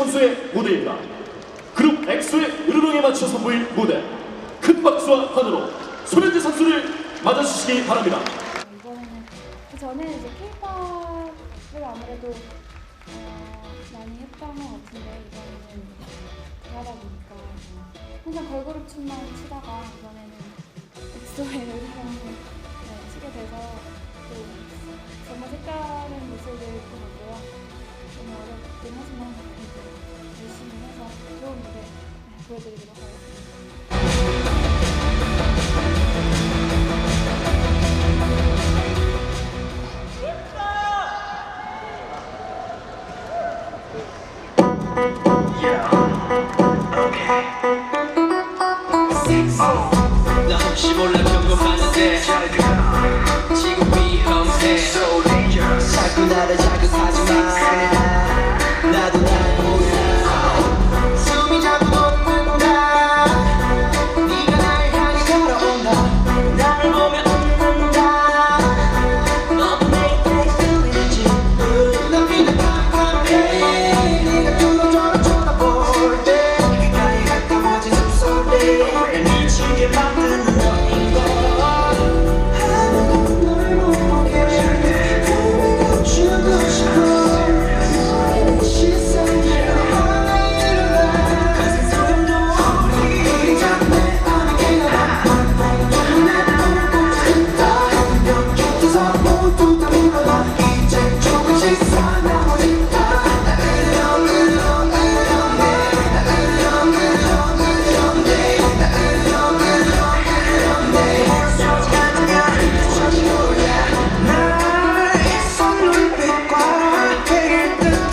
선수의 무대입니다. 그룹 엑소의 으르렁에 맞춰 선보일 무대 큰 박수와 환호로 손현재 선수를 맞아주시기 바랍니다. 이번에는 그 전에 이제 K-팝을 아무래도 어, 많이 했던 것 같은데 이번에는 하다 보니까 항상 걸그룹 춤만 추다가 이번에는 엑소의 의상을 네, 추게 돼서 또 정말 색다른 모습을 것 같고요. 너무 어렵긴 하지만 열심히 해서 좋은 무대 네, 보여드리도록 하겠습니다. 나 혹시 몰라 경고하는데. 지금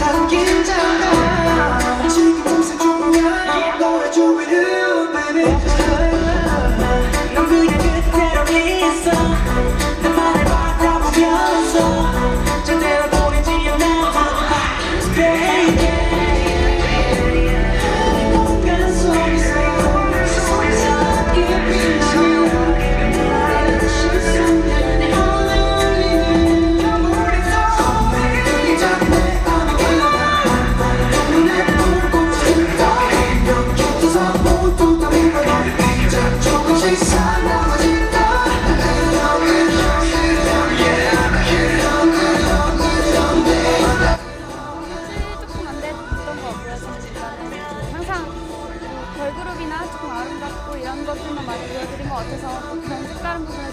넌 그냥 그대로 있어 걸그룹이나 조금 아름답고 이런 것들만 많이 보여드린 것 같아서 또 그런 색다른 부분에